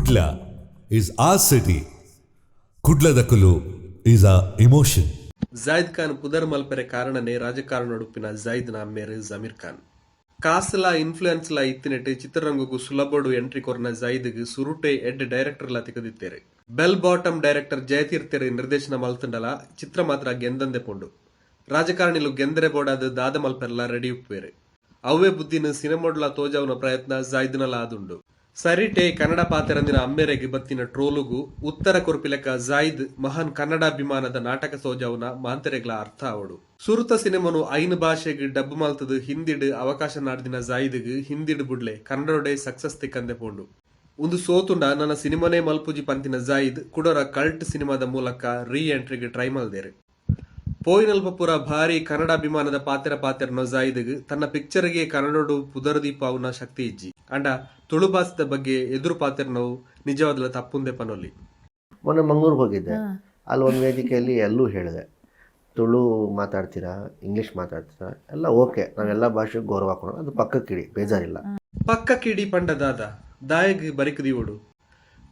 Kudla is a city ಕುಡ್ಲದಕುಲು is a emotion Zaid Khan ಪುದರ್ ಮಲ್ಪರೆ ಕಾರಣನೇ ರಾಜಕಾರಣ ಉಡುಪಿನ ಜಾಯ್ದ್ನ ಮೇರೆ ಜಮೀರ್ ಖಾನ್. ಇತ್ತಿನೆಟ್ಟು ಚಿತ್ರರಂಗಕ್ಕೂ ಸುಲಭಡು ಎಂಟ್ರಿ ಕೊರ್ನ ಜಾಯ್ದ್ಗ್ ಸುರುಟೆ ಎಡ್ ಡೈರೆಕ್ಟರ್ ಲ ತಿಕ್ಕದಿತ್ತೇರೆ ಬೆಲ್ ಬಾಟಮ್ ಡೈರೆಕ್ಟರ್ ಜಯತೀರ್ಥರು ನಿರ್ದೇಶನ ಮಲ್ತಂಡಲ ಚಿತ್ರ ಮಾತ್ರ ಗೆಂದಂದೆ ಪೊಂಡು. ರಾಜಕಾರಣಿಲು ಗೆಂದರೆ ಬೋಡಾದ ದಾದ ಮಲ್ಪೆರ್ಲ ರೆಡಿ ಉಪ್ಪೇರೆ ಅವೇ ಬುದ್ಧಿನ ಸಿನಿಮಾಡ್ಲ ತೋಜಾವನ ಪ್ರಯತ್ನ ಜಾಯ್ದ್ನಲ ಆದುಂಡು. ಸರಿಟೆ ಕನ್ನಡ ಪಾತೆರಂದಿನ ಅಮ್ಮೆರೆಗೆ ಬತ್ತಿನ ಟ್ರೋಲುಗು ಉತ್ತರ ಕೊರ್ಪಿಲಕ ಜಾಯ್ದ್ ಮಹಾನ್ ಕನ್ನಡಾಭಿಮಾನದ ನಾಟಕ ಸೋಜಾವನ ಮಾಂತೆರೆಗ್ಲ ಅರ್ಥ ಅವಡು. ಸುರುತ ಸಿನಿಮನು ಐನು ಭಾಷೆಗೆ ಡಬ್ ಮಲ್ತದು ಹಿಂದಿಡ್ ಅವಕಾಶ ನಾಡ್ದಿನ ಜಾಯ್ದ್ಗ್ ಹಿಂದಿಡ್ ಬುಡ್ಲೆ ಕನ್ನಡೊಡೆ ಸಕ್ಸಸ್ ತಿಕ್ಕಂದೆ ಪೋಂಡು. ಒಂದು ಸೋತುಂಡ ನನ್ನ ಸಿನಿಮಾನೇ ಮಲ್ಪುಜಿ ಪಂತಿನ ಜಾಯಿದ್ ಕುಡರ ಕಲ್ಟ್ ಸಿನಿಮಾದ ಮೂಲಕ ರೀ ಎಂಟ್ರಿಗೆ ಟ್ರೈ ಮಲ್ದೇರೆ. ಪೋಯಿನಲ್ಪ ಪೂರ ಭಾರಿ ಕನ್ನಡಾಭಿಮಾನದ ಪಾತ್ರ ಪಾತ್ರ ಜಾಯಿದ್ಗ್ ತನ್ನ ಪಿಕ್ಚರ್ಗೆ ಕನ್ನಡಡು ಪುದರ್ದೀಪಾವುನ ಶಕ್ತಿ ಇಜ್ಜಿ. ಅಂಡ ತುಳು ಭಾಷದ ಬಗ್ಗೆ ಎದುರು ಪಾತ್ರನವು ನಿಜವಾದ ತಪ್ಪುಂದೆ ಪನೊಲಿ. ಮೊನ್ನೆ ಮಂಗಳೂರಿಗೆ ಹೋಗಿದ್ದೆ. ಅಲ್ಲಿ ಒಂದು ವೇದಿಕೆಯಲ್ಲಿ ಎಲ್ಲೂ ಹೇಳಿದೆ. ತುಳು ಮಾತಾಡ್ತೀರಾ ಇಂಗ್ಲಿಷ್ ಮಾತಾಡ್ತೀರಾ ಎಲ್ಲ ಓಕೆ. ನಾವೆಲ್ಲ ಭಾಷೆಗೆ ಗೌರವ ಕೊಡೋಣ. ಅದು ಪಕ್ಕಕ್ಕಿಡಿ ಬೇಜಾರಿಲ್ಲ. ಪಕ್ಕ ಕಿಡಿ ಪಂಡದಾದ ದಾಯಗ್ ಓಡು.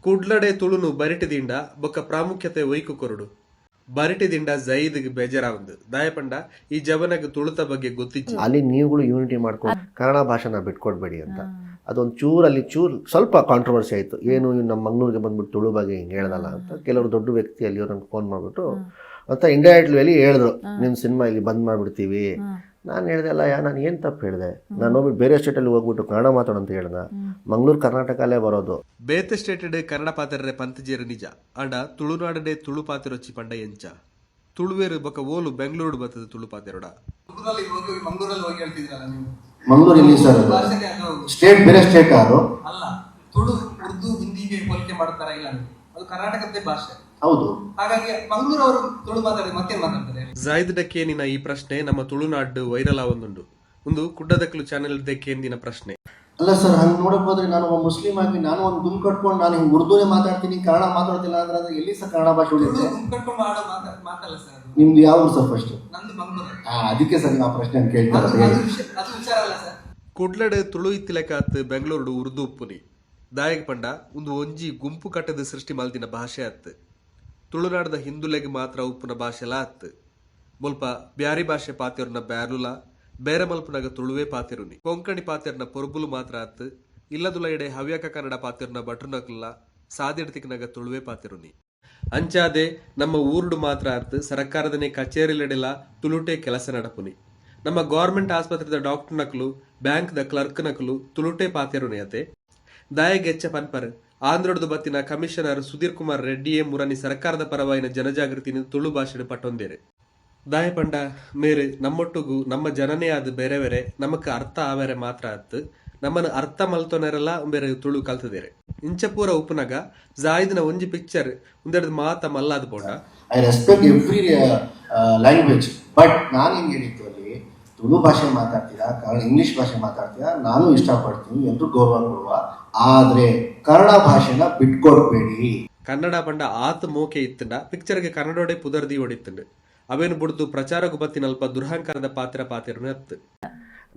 ಕುಡ್ಲಡೆ ತುಳುನು ಬರಿಟದಿಂದ ಬೊಕ್ಕ ಪ್ರಾಮುಖ್ಯತೆ ವೈಕು ಕೊರಡು. ಬರಿಟದಿಂದ ಜೈದ್ ಬೇಜಾರಾವಂದು ದಾಯಪಂಡ ಈ ಜವನಕ್ಕೆ ತುಳುತ ಬಗ್ಗೆ ಗೊತ್ತಿಜ್ಜಿ ಅಲ್ಲಿ ನೀವುಗಳು ಯೂನಿಟಿ ಮಾಡ್ಕೊಂಡು ಕನ್ನಡ ಭಾಷೆನ ಬಿಟ್ಕೊಡ್ಬೇಡಿ ಅಂತ. ಅದೊಂದು ಚೂರು ಅಲ್ಲಿ ಚೂರು ಸ್ವಲ್ಪ ಕಾಂಟ್ರವರ್ಸಿ ಆಯಿತು. ಏನು ನಮ್ಮ ಮಂಗ್ಳೂರಿಗೆ ಬಂದ್ಬಿಟ್ಟು ತುಳು ಬಗ್ಗೆ ಹಿಂಗೆ ಹೇಳ್ದಲ್ಲ ಅಂತ. ಕೆಲವರು ದೊಡ್ಡ ವ್ಯಕ್ತಿ ಅಲ್ಲಿ ಅವ್ರು ನಂಗೆ ಫೋನ್ ಮಾಡಿಬಿಟ್ಟು ಅಂತ ಇಂಡೈರೆಕ್ಟ್ಲಿ ಅಲ್ಲಿ ಹೇಳಿದ್ರು. ನಿಮ್ಮ ಸಿನಿಮಾ ಇಲ್ಲಿ ಬಂದ್ ಮಾಡಿಬಿಡ್ತೀವಿ. ನಾನು ಹೇಳಿದೆ ಅಲ್ಲ ಯಾ ನಾನು ಏನು ತಪ್ಪು ಹೇಳಿದೆ? ನಾನು ಹೋಗ್ಬಿಟ್ಟು ಬೇರೆ ಸ್ಟೇಟಲ್ಲಿ ಹೋಗ್ಬಿಟ್ಟು ಕನ್ನಡ ಮಾತಾಡು ಅಂತ ಹೇಳ್ದ. ಮಂಗ್ಳೂರು ಕರ್ನಾಟಕಲ್ಲೇ ಬರೋದು. ಬೇತೆ ಸ್ಟೇಟಡೆ ಕನ್ನಡ ಪಾತ್ರರೆ ಪಂತಜೇರು ನಿಜ. ಅಂಡ ತುಳುನಾಡಡೆ ತುಳು ಚಿ ಪಂಡ ಎಂಚ. ತುಳುವೇರು ಬಕ ಓಲು ಬೆಂಗಳೂರು ಬರ್ತದೆ ತುಳು ಪಾತಿರೋಡ ಮಂಗಳೂರಲ್ಲಿ ಹೋಗಿ ಮಂಗಳೂರಲ್ಲಿ ಹೋಗಿ ಹೇಳ್ತಿದ್ರಲ್ಲ ನೀವು? ಮಂಗಳೂರು ಇಲ್ಲಿ ಸರ್ ಸ್ಟೇಟ್ ಬೇರೆ ಸ್ಟೇಟ್ ಅದು ಅಲ್ಲ ತುಳು ಉರ್ದು ಹಿಂದಿಗೆ ಹೋಲಿಕೆ ಮಾಡ್ತಾರ ಇಲ್ಲ ಅದು ಕರ್ನಾಟಕದ ಭಾಷೆ. ಹೌದು. ಹಾಗಾಗಿ ಮಂಗಳೂರು ಅವರು ತುಳು ಮಾತಾಡಿ ಮತ್ತೆ ಮಾತಾಡ್ತಾರೆ? ಜಾಯ್ದ್ ಡಕ್ಕೇನಿನ ಈ ಪ್ರಶ್ನೆ ನಮ್ಮ ತುಳುನಾಡು ವೈರಲ್ ಆವೊಂದುಂಡು ಒಂದು ಕುಡ್ಡದಕ್ಕಲು ಚಾನೆಲ್ ಕೇಂದಿನ ಪ್ರಶ್ನೆ. ಅಲ್ಲ ಸರ್ ಹಂಗೆ ನೋಡಕ್ ಹೋದ್ರೆ ನಾನು ಒಬ್ಬ ಮುಸ್ಲಿಂ ಆಗಿ ನಾನು ಒಂದು ದುಮ್ ಕಟ್ಕೊಂಡು ನಾನು ಹಿಂಗೆ ಉರ್ದುನೇ ಮಾತಾಡ್ತೀನಿ ಕನ್ನಡ ಮಾತಾಡ್ತಿಲ್ಲ ಅಂದ್ರೆ ಅದು ಎಲ್ಲಿ ಸರ್ ಕನ್ನಡ ಭಾಷೆ ತುಳು ಉಳಿಯುತ್ತೆ ಕಟ್ಕೊಂಡು ಮಾಡೋ ಮಾತಾ ಮಾತಲ್ಲ ಸರ್ ಅದು. ನಿಮ್ದು ಯಾವ ಸರ್ ಫಸ್ಟ್ ನಂದು ಮಂಗಳೂರು. ಅದಕ್ಕೆ ಸರ್ ಆ ಪ್ರಶ್ನೆ ಕೇಳ್ತಾರೆ ಅದು ವಿಷಯ ಅದು ವಿಚಾರ ಅಲ್ಲ ಸರ್. ಕುಡ್ಲಡ್ ತುಳು ಇತ್ತಿಲಕಾತ್ ಬೆಂಗಳೂರು ಉರ್ದು ಉಪ್ಪುನಿ. ದಾಯಕ್ ಪಂಡ ಒಂದು ಒಂಜಿ ಗುಂಪು ಕಟ್ಟದ ಸೃಷ್ಟಿ ಮಾಲ್ತಿನ ಭಾಷೆ ಅತ್ ತುಳುನಾಡದ ಹಿಂದುಲೆಗ್ ಮಾತ್ರ ಉಪ್ಪುನ ಭಾಷೆಲ ಲಾತ್ ಮುಲ್ಪ ಬ್ಯಾರಿ ಭಾಷೆ ಪಾತಿರ್ನ ಬ್ಯಾರುಲ ಬೇರೆ ಮಲ್ಪನಾಗ ತುಳುವೆ ಪಾತಿರುನಿ. ಕೊಂಕಣಿ ಪಾತಿರ್ನ ಪೊರ್ಬುಲು ಮಾತ್ರ ಅತ್. ಇಲ್ಲದುಲ ಎಡೆ ಹವ್ಯಕ ಕನ್ನಡ ಪಾತಿರ್ನ ಬಟ್ರುನಕ್ಲ ಸಾದಿಡ್ತಿಕ್ನಾಗ ತುಳುವೆ ಪಾತಿರುನಿ. ಅಂಚಾದೆ ನಮ್ಮ ಊರುಡು ಮಾತ್ರ ಅತ್. ಸರ್ಕಾರದನೆ ಕಚೇರಿಲೆಡೆಲ ತುಳುಟೆ ಕೆಲಸ ನಡಪುನಿ. ನಮ್ಮ ಗೌರ್ಮೆಂಟ್ ಆಸ್ಪತ್ರೆದ ಡಾಕ್ಟರ್ ನಕಲು ಬ್ಯಾಂಕ್ ದ ಕ್ಲರ್ಕ್ ನಕಲು ತುಳುಟೆ ಪಾತೆರುನೆಯತೆ ದಾಯಗೆಚ್ಚ ಪನ್ಪರ್. ಆಂಧ್ರಡ್ದು ಬತ್ತಿನ ಕಮಿಷನರ್ ಸುಧೀರ್ ಕುಮಾರ್ ರೆಡ್ಡಿಯೇ ಮುರನಿ ಸರ್ಕಾರದ ಪರವಾಗಿನ ಜನಜಾಗೃತಿಯನ್ನು ತುಳು ಭಾಷೆಡ್ ಪಟ್ಟೊಂದೇರೆ. ದಾಯಪಂಡ, ಮೇರೆ, ನಮ್ಮೊಟ್ಟುಗು ನಮ್ಮ ಜನನೇ ಆದ ಬೇರೆ ಬೇರೆ ನಮಕ್ ಅರ್ಥ ಆವೇರೆ ಮಾತ್ರ ಆತು ನಮ್ಮನ್ನು ಅರ್ಥ ಮಲ್ತೋನರೆಲ್ಲ ಬೇರೆ ತುಳು ಕಲ್ತದೇರೆ. ಇಂಚಪೂರ ಉಪನಗ, ಜಾಯ್ದಿನ ಒಂಜಿ ಪಿಕ್ಚರ್ ಒಂದೆರಡು ಮಾತ ಮಲ್ಲಾದ ಪೋಂಡ. I respect every language but ನಾನು ಹಿಂಗೆ ಹೇಳಿದ್ದು ಅಲ್ಲಿ, ತುಳು ಭಾಷೆ ಮಾತಾಡ್ತೀರಾ ಇಂಗ್ಲಿಷ್ ಭಾಷೆ ಮಾತಾಡ್ತೀರಾ, ನಾನು ಇಷ್ಟಪಡ್ತೀನಿ ಎಲ್ಲರೂ ಗೌರವ ಕೊಡುವ ಆದರೆ ಕನ್ನಡ ಭಾಷೆನ ಬಿಟ್ಕೊಡ್ಬೇಡಿ. ಕನ್ನಡ ಪಂಡ ಆತ ಮೋಕೆ ಇತ್ತಂಡ ಪಿಕ್ಚರ್ಗೆ ಕನ್ನಡೋಡೆ ಪುದರ್ದಿ ಹೊಡಿತ್ತಂಡು. ಅವೇನು ಬಿಡ್ದು ಪ್ರಚಾರಕ್ಕೂ ಬತ್ತಿನಲ್ಪ ದುರ್ಹಂಕಾರದ ಪಾತ್ರ ಪಾತಿರನು ಅತ್ತು.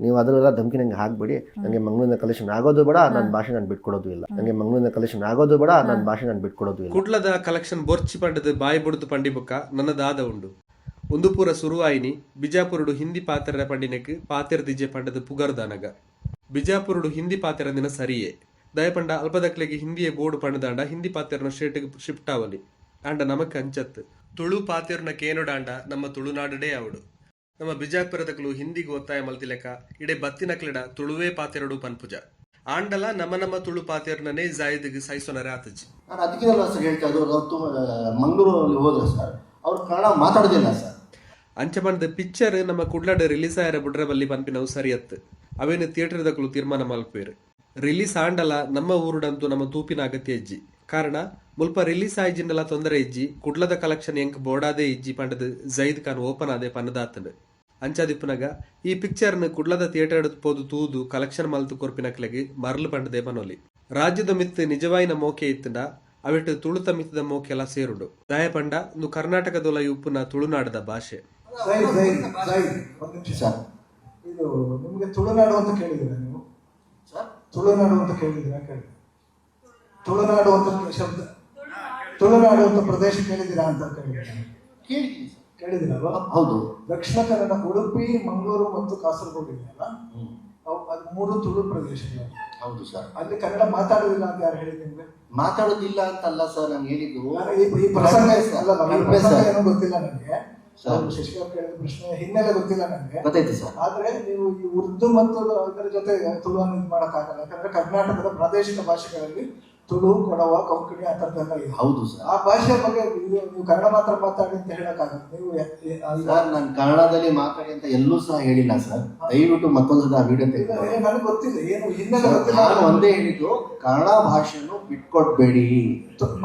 ನೀವು ಅದನ್ನೆಲ್ಲ ಧಮಕಿ ನಂಗೆ ಹಾಕ್ಬೇಡಿ ನನಗೆ ಮಂಗಳೂರಿನ ಕಲೆಕ್ಷನ್ ಆಗೋದು ಬೇಡ ನನ್ನ ಭಾಷೆ ನಾನು ಬಿಟ್ಕೊಡೋದು ಇಲ್ಲ. ನನಗೆ ಮಂಗಳೂರಿನ ಕಲೆಕ್ಷನ್ ಆಗೋದು ಬೇಡ ನನ್ನ ಭಾಷೆ ನಾನು ಬಿಟ್ಕೊಡೋದು ಇಲ್ಲ. ಕುಡ್ಲದ ಕಲೆಕ್ಷನ್ ಬೊರ್ಚಿ ಪಂಡದ ಬಾಯಿ ಬುಡ್ದು ಪಂಡಿ ಬುಕ್ಕ ನನ್ನದಾದ ಉಂಡು. ಒಂದು ಪೂರ ಸುರುವಾಯಿನಿ ಬಿಜಾಪುರುಡು ಹಿಂದಿ ಪಾತ್ರರ ಪಂಡಿನಕ್ಕೆ ಪಾತೆರ ದಿಜೆ ಪಂಡದ ಪುಗರ್ದಾನಗ. ಬಿಜಾಪುರುಡು ಹಿಂದಿ ಪಾತೆರಂದಿನ ಸರಿಯೇ. ದಯಪಂಡ ಅಲ್ಪದಕ್ಲೆಗೆ ಹಿಂದಿಯ ಬೋರ್ಡ್ ಪಣದಾಂಡ ಹಿಂದಿ ಪಾತೆರನ ಸ್ಟೇಟ್ಗೆ ಶಿಫ್ಟ್ ಆವಲಿ ಆಂಡ ನಮಕ್ ಅಂಚತ್. ತುಳು ಪಾತೆರ್ನ ಕೇನೊಡಾಂಡ ನಮ್ಮ ತುಳುನಾಡಡೇ ಅವಳು ನಮ್ಮ ಬಿಜಾಪುರದಕಲು ಹಿಂದಿಗೆ ಒತ್ತಾಯ ಮಲ್ತಿಲೆಕ ಇಡೆ ಬತ್ತಿನಕ್ಲೆಡ ತುಳುವೇ ಪಾತೆರಡು ಪನ್ಪುಜ. ಆಂಡಲ ನಮ್ಮ ನಮ್ಮ ತುಳು ಪಾತೆರ್ನನೇ ಜಾಯ್ದಿಗೆ ಸಹಿಸೋನರೆ ಆತಜಿ ನಾನು ಅದಕ್ಕೆಲ್ಲ ಸರ್ ಹೇಳ್ತಾ ಇದ್ದು ಅವತ್ತು ಮಂಗಳೂರಲ್ಲಿ ಹೋದ್ರೆ ಸರ್. ಅವ್ರು ಕನ್ನಡ ಮಾತಾಡೋದಿಲ್ಲ ಸರ್. ಅಂಚಬಂದ ಪಿಕ್ಚರ್ ನಮ್ಮ ಕುಡ್ಲಾಡ ರಿಲೀಸ್ ಆಯ್ರ ಬುಡ್ರ ಬಲ್ಲಿ ಪನ್ಪಿನವು ಸರಿಯತ್ತು ಅವೇನು ಥಿಯೇಟರ್ದಕಲು ತೀರ್ಮಾನ ಮಲ್ಪೇರು ರಿಲೀಸ್ ಆಂಡಲ ನಮ್ಮ ಊರುಡಂತೂ ನಮ್ಮ ತೂಪಿನ ಅಗತ್ಯ ಇಜ್ಜಿ. ಕಾರಣ, ಮುಲ್ಪ ರಿಲೀಸ್ ಆಯ್ಜಿಂಡಲ ತೊಂದರೆ ಇಜ್ಜಿ, ಕುಡ್ಲದ ಕಲೆಕ್ಷನ್ ಎಂಕ್ ಬೋಡಾದೆ ಇಜ್ಜಿ ಪಂಡದ ಜೈದ್ ಖಾನ್ ಓಪನ್ ಆದೆ ಪನ್ನದಾತನು ಅಂಚಾದಿಪ್ಪುನಗ ಈ ಪಿಕ್ಚರ್ನ ಕುಡ್ಲದ ಥಿಯೇಟರ್ ಪೋದು ತೂದು ಕಲೆಕ್ಷನ್ ಮಲ್ತು ಕೊರ್ಪಿನಕ್ಲೆಗೆ ಮರಳು ಪಂಡದೆ ಪನೊಲಿ ರಾಜ್ಯದ ಮಿತ್ ನಿಜವಾಯಿನ ಮೋಕೆ ಇತ್ತಂಡ ಅವಿಟ್ಟು ತುಳುತ ಮಿತ್ತದ ಮೋಕೆಲ್ಲ ಸೇರುಂಡು. ದಯ ಪಂಡ ಒಂದು ಕರ್ನಾಟಕದೊಲ ಉಪ್ಪುನ ತುಳುನಾಡದ ಭಾಷೆ. ಇದು ನಿಮಗೆ ತುಳುನಾಡು ಅಂತ ಕೇಳಿದ್ದೀರಾ ನೀವು ತುಳುನಾಡು ಅಂತ ಕೇಳಿದ್ದೀರಾ ಕೇಳಿ ತುಳುನಾಡು ಅಂತ ಶಬ್ದ. ತುಳುನಾಡು ಅಂತ ಪ್ರದೇಶ ಕೇಳಿದ್ದೀರಾ ಅಂತ ಕೇಳಿದ್ದೀನಿ. ಕೇಳಿದ್ದೀನಿ ಸರ್. ಕೇಳಿದಿರಲ್ವಾ ಹೌದು. ದಕ್ಷಿಣ ಕನ್ನಡ ಉಡುಪಿ ಮಂಗಳೂರು ಮತ್ತು ಕಾಸರಗೋಡು ಇದೆಯಲ್ಲ? ಅದು ಮೂರು ತುಳು ಪ್ರದೇಶಗಳು. ಹೌದು ಸರ್. ಅಲ್ಲಿ ಕನ್ನಡ ಮಾತಾಡೋದಿಲ್ಲ ಅಂತ ಯಾರು ಹೇಳಿದ್ ನಿಮ್ಗೆ? ಮಾತಾಡೋದಿಲ್ಲ ಅಂತಲ್ಲ ಸರ್ ನಾನು ಹೇಳಿದ್ದು. ಈ ಪ್ರಸಂಗ ಏನೋ ಗೊತ್ತಿಲ್ಲ ನನಗೆ. ಸರ್. ಶಶಿಕಾಂತ್ ಕೇಳಿದ ಪ್ರಶ್ನೆ ಹಿನ್ನೆಲೆ ಗೊತ್ತಿಲ್ಲ ನನಗೆ ಗೊತ್ತಾಯ್ತು ಸರ್ ಆದ್ರೆ ನೀವು ಈ ಉರ್ದು ಮತ್ತು ಅದರ ಜೊತೆ ತುಳುವನ್ನು ಇದು ಮಾಡಕ್ಕಾಗಲ್ಲ ಯಾಕಂದ್ರೆ ಕರ್ನಾಟಕದ ಪ್ರಾದೇಶಿಕ ಭಾಷೆಗಳಲ್ಲಿ ತುಳು ಕೊಡವ ಕೊಂಕಣಿ ಆ ಥರದ್ದೆಲ್ಲ ಇದೆ. ಹೌದು ಸರ್. ಆ ಭಾಷೆ ಬಗ್ಗೆ ನೀವು ಕನ್ನಡ ಮಾತ್ರ ಮಾತಾಡಿ ಅಂತ ಹೇಳಕ್ಕಾಗಲ್ಲ. ನೀವು ಸರ್ ನಾನು ಕನ್ನಡದಲ್ಲಿ ಮಾತಾಡಿ ಅಂತ ಎಲ್ಲೂ ಸಹ ಹೇಳಿಲ್ಲ ಸರ್. ದಯವಿಟ್ಟು ಮತ್ತೊಂದ್ಸಲ ಆ ವಿಡಿಯೋ ತೆಗೆದು. ನನಗೆ ಗೊತ್ತಿಲ್ಲ. ಏನು ಹಿನ್ನೆಲೆ ಗೊತ್ತಿಲ್ಲ. ನಾನು ಒಂದೇ ಹೇಳಿದ್ದು ಕನ್ನಡ ಭಾಷೆಯನ್ನು ಬಿಟ್ಕೊಡ್ಬೇಡಿ.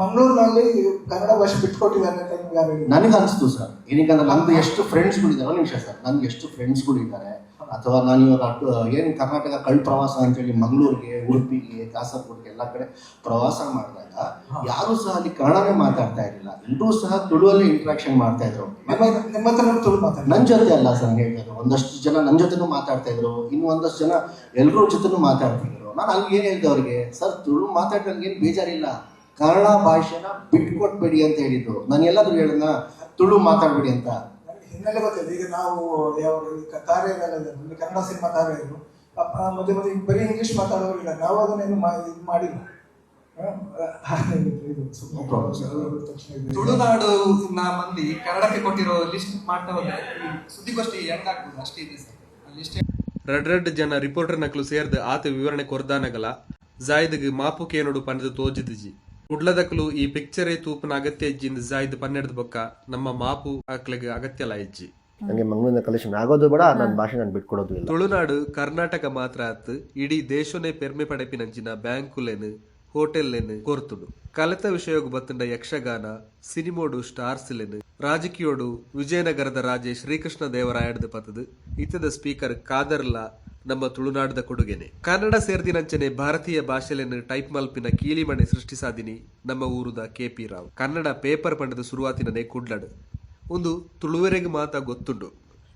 ಮಂಗಳೂರಿನಲ್ಲಿ ಕನ್ನಡ ಭಾಷೆ ಬಿಟ್ಕೊಟ್ಟಿದ್ದಾರೆ ಅಂತ ನಿಮ್ಗೆ ನನಗೆ ಅನಿಸ್ತು ಸರ್. ಏನಕ್ಕಂದ್ರೆ ನಂದು ಎಷ್ಟು ಫ್ರೆಂಡ್ಸ್ಗಳಿದ್ದಾರೆ ನಿಮಿಷ ಸರ್. ನನ್ಗೆ ಎಷ್ಟು ಫ್ರೆಂಡ್ಸ್ಗಳಿದ್ದಾರೆ ಅಥವಾ ನಾನು ಇವಾಗ ಏನು ಕರ್ನಾಟಕ ಕಳ್ ಪ್ರವಾಸ ಅಂತೇಳಿ ಮಂಗಳೂರಿಗೆ ಉಡುಪಿಗೆ ಕಾಸರಗೋಡಿಗೆ ಎಲ್ಲ ಕಡೆ ಪ್ರವಾಸ ಮಾಡಿದಾಗ ಯಾರು ಸಹ ಅಲ್ಲಿ ಕನ್ನಡನೇ ಮಾತಾಡ್ತಾ ಇರಲಿಲ್ಲ. ಎಲ್ಲರೂ ಸಹ ತುಳುವಲ್ಲಿ ಇಂಟ್ರಾಕ್ಷನ್ ಮಾಡ್ತಾ ಇದ್ರು. ತುಳು ನನ್ನ ಜೊತೆ ಅಲ್ಲ ಸರ್ ಹೇಳಿದ್ರು ಒಂದಷ್ಟು ಜನ ನನ್ನ ಜೊತೆನೂ ಮಾತಾಡ್ತಾ ಇದ್ರು. ಇನ್ನು ಒಂದಷ್ಟು ಜನ ಎಲ್ಲರ ಜೊತೆನೂ ಮಾತಾಡ್ತಿದ್ರು ನಾನು ಅಲ್ಲಿ ಏನು ಹೇಳಿದೆ ಅವ್ರಿಗೆ ಸರ್ ತುಳು ಮಾತಾಡೋಕೆ ಏನು ಬೇಜಾರಿಲ್ಲ. ಕನ್ನಡ ಭಾಷೆನ ಬಿಟ್ಕೊಟ್ಬೇಡಿ ಅಂತ ಹೇಳಿದ್ರು. ನಾನು ಎಲ್ಲಾದ್ರೂ ಹೇಳಿದ್ನ ತುಳು ಮಾತಾಡ್ಬೇಡಿ ಅಂತ. ಹಿನ್ನೆಲೆ ಗೊತ್ತಿಲ್ಲ. ಈಗ ನಾವು ಯಾವ ತಾರೆಯರೆಲ್ಲ ಕನ್ನಡ ಸಿನಿಮಾ ತಾರೆಯರು ಅಪ್ಪ ಮಧ್ಯೆ ಮಧ್ಯೆ ಬರೀ ಇಂಗ್ಲಿಷ್ ಮಾತಾಡೋರಿಲ್ಲ ನಾವು ಅದನ್ನೇನು ಇದು ಮಾಡಿಲ್ಲ. ತುಳುನಾಡು ನಾ ಮಂದಿ ಕನ್ನಡಕ್ಕೆ ಕೊಟ್ಟಿರೋ ಲಿಸ್ಟ್ ಮಾಡ್ತಾ ಹೋದ್ರೆ ಈ ಸುದ್ದಿಗೋಷ್ಠಿ ಎಂಡ್ ಆಗ್ಬೋದು? ಅಷ್ಟೇ ಇದೆ ಸರ್ ರೆಡ್ ರೆಡ್ ಜನ ರಿಪೋರ್ಟರ್ ನಕಲು ಸೇರ್ದು ಆತ ವಿವರಣೆ ಕೊರ್ದಾನಗಲ. ಜಾಯ್ದಿಗೆ ಮಾಪು ಕೇನೋಡು ಪಂಡದು ತೋಜಿದಿಜಿ ಕುಡ್ಲದಕಲು ಈ ಪಿಕ್ಚರೇ ತೂಪನ ಅಗತ್ಯ ಇಜ್ಜಿಂದ ಜಾಯ್ದ ಪನ್ನೆರಡು ಬೊಕ್ಕ ನಮ್ಮ ಮಾಪು ಹಾಕ್ಲಿಗೆ ಅಗತ್ಯಲ ಇಜ್ಜಿ. ನನಗೆ ಮಂಗಳೂರಿನ ಕಲೆಕ್ಷನ್ ಆಗೋದು ಬೇಡ ನನ್ನ ಭಾಷೆ ನಾನು ಬಿಟ್ಕೊಡೋದು ಇಲ್ಲ. ತುಳುನಾಡು ಕರ್ನಾಟಕ ಮಾತ್ರ ಆತ್ ಇಡೀ ದೇಶನೇ ಪೆರ್ಮೆ ಪಡೆಪಿನಂಚಿನ ಬ್ಯಾಂಕುಲೇನು ಹೋಟೆಲ್ಲೇನು ಕೋರ್ತುಡು. ಕಲೆತ ವಿಷಯೋಗು ಬತ್ತಂಡ ಯಕ್ಷಗಾನ ಸಿನಿಮೋಡು ಸ್ಟಾರ್ಸ್ ಲೇನು ರಾಜಕೀಯೋಡು ವಿಜಯನಗರದ ರಾಜೇ ಶ್ರೀಕೃಷ್ಣ ದೇವರಾಯಡ್ದು ಪತದು ಇತ್ತದ ಸ್ಪೀಕರ್ ಕಾದರ್ಲ ನಮ್ಮ ತುಳುನಾಡದ ಕೊಡುಗೆನೆ. ಕನ್ನಡ ಸೇರ್ದಿನಂಚನೆ ಭಾರತೀಯ ಭಾಷೆಲೆನ್ ಟೈಪ್ ಮಲ್ಪಿನ ಕೀಲಿಮಣೆ ಸೃಷ್ಟಿಸಾದಿನಿ ನಮ್ಮ ಊರುದ ಕೆಪಿ ರಾವ್. ಕನ್ನಡ ಪೇಪರ್ ಪಂಡದ ಸುರುವಾತಿನೇ ಕುಡ್ಲಡ್. ಒಂದು ತುಳುವೆರೆಗೆ ಮಾತ ಗೊತ್ತುಂಡು.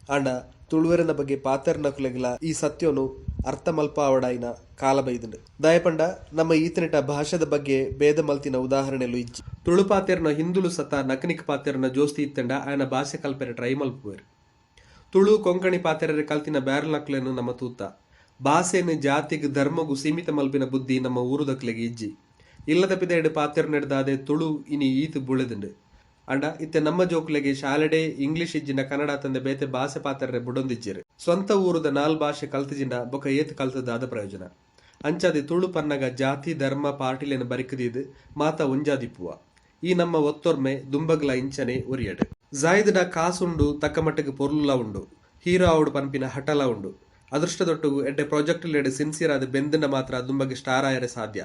ಅಣ್ಣ ತುಳುವೆರನ ಬಗ್ಗೆ ಪಾತರ್ನಕುಲೆಗಲ ಈ ಸತ್ಯವನ್ನು ಅರ್ಥ ಮಲ್ಪ ಅವಡಾಯಿನ ಕಾಲ ಬೈದುಂಡು. ದಯಪಂಡ ನಮ್ಮ ಈತನಿಟ ಭಾಷೆದ ಬಗ್ಗೆ ಭೇದ ಮಲ್ತಿನ ಉದಾಹರಣೆಲು ಇಜ್ಜಿ. ತುಳು ಪಾತೆರ್ನ ಹಿಂದುಲು ಸತ ನಕನಿಕ ಪಾತೆರ್ನ ಜೋಸ್ತಿ ಇತ್ತಂಡ ಆಯನ ಭಾಷೆ ಕಲ್ಪನೆ ಟ್ರೈ ಮಲ್ಪುವೆರು. ತುಳು ಕೊಂಕಣಿ ಪಾತೆರರೆ ಕಲ್ತಿನ ಬ್ಯಾರ್ಲಕ್ಲೆನು ನಮ್ಮ ತೂತ. ಭಾಷೆನು ಜಾತಿಗ್, ಧರ್ಮಗೂ ಸೀಮಿತ ಮಲ್ಪಿನ ಬುದ್ಧಿ ನಮ್ಮ ಊರುದಕ್ಲೆಗೆ ಇಜ್ಜಿ ಇಲ್ಲದ ಪಿದೆಡ್ ಪಾತೆರ್ ನಡೆದಾದೆ ತುಳು, ಇನಿ ಈತು ಬುಳೆದುಂಡು. ಅಂಡ, ಇತ್ತೆ ನಮ್ಮ ಜೋಕ್ಲೆಗೆ ಶಾಲೆಡೆ ಇಂಗ್ಲಿಷ್ ಇಜ್ಜಿನ ಕನ್ನಡ ತಂದೆ ಬೇತೆ ಭಾಷೆ ಪಾತ್ರರೆ ಬುಡೊಂದಿಜ್ಜಿರು. ಸ್ವಂತ ಊರುದ ನಾಲ್ ಭಾಷೆ ಕಲ್ತಿಜಿಂಡ ಬೊಕ ಏತ್ ಕಲ್ತದಾದ ಪ್ರಯೋಜನ. ಅಂಚಾದಿ ತುಳು ಪನ್ನಗ ಜಾತಿ, ಧರ್ಮ, ಪಾರ್ಟಿಲೆನ ಬರಿಕದಿದ್ ಮಾತ ಒಂಜಾದಿಪ್ಪುವ. ಈ ನಮ್ಮ ಒತ್ತೊರ್ಮೆ ದುಂಬಗ್ಲ ಇಂಚನೆ ಒರಿಯಡು. ಜಾಯ್ದಡ ಕಾಸುಂಡು ತಕ್ಕಮಟ್ಟಿಗೆ ಪೊರ್ಲುಲ ಉಂಡು. ಹೀರೋ ಆವುಡು ಪನ್ಪಿನ ಹಠಲ ಉಂಡು. ಅದೃಷ್ಟದೊಟ್ಟು ಎಡ್ಡೆ ಪ್ರಾಜೆಕ್ಟ್ ಲೆಡ್ ಸಿನ್ಸಿಯರ್ ಆದ ಬೆಂದನ ಮಾತ್ರ ದುಂಬಗೆ ಸ್ಟಾರ್ ಆಯರೆ ಸಾಧ್ಯ.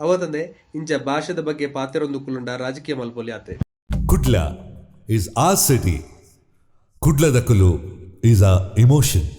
ಅವತಂದೆ ಇಂಚ ಭಾಷೆದ ಬಗ್ಗೆ ಪಾತೆರೊಂದು ಕುಲುಂಡ ರಾಜಕೀಯ ಮಲ್ಪೊಲಿ ಆತೆ. Kudla is a city. ಕುಡ್ಲದ ಕುಲು ಇಸ್ ಆ emotion.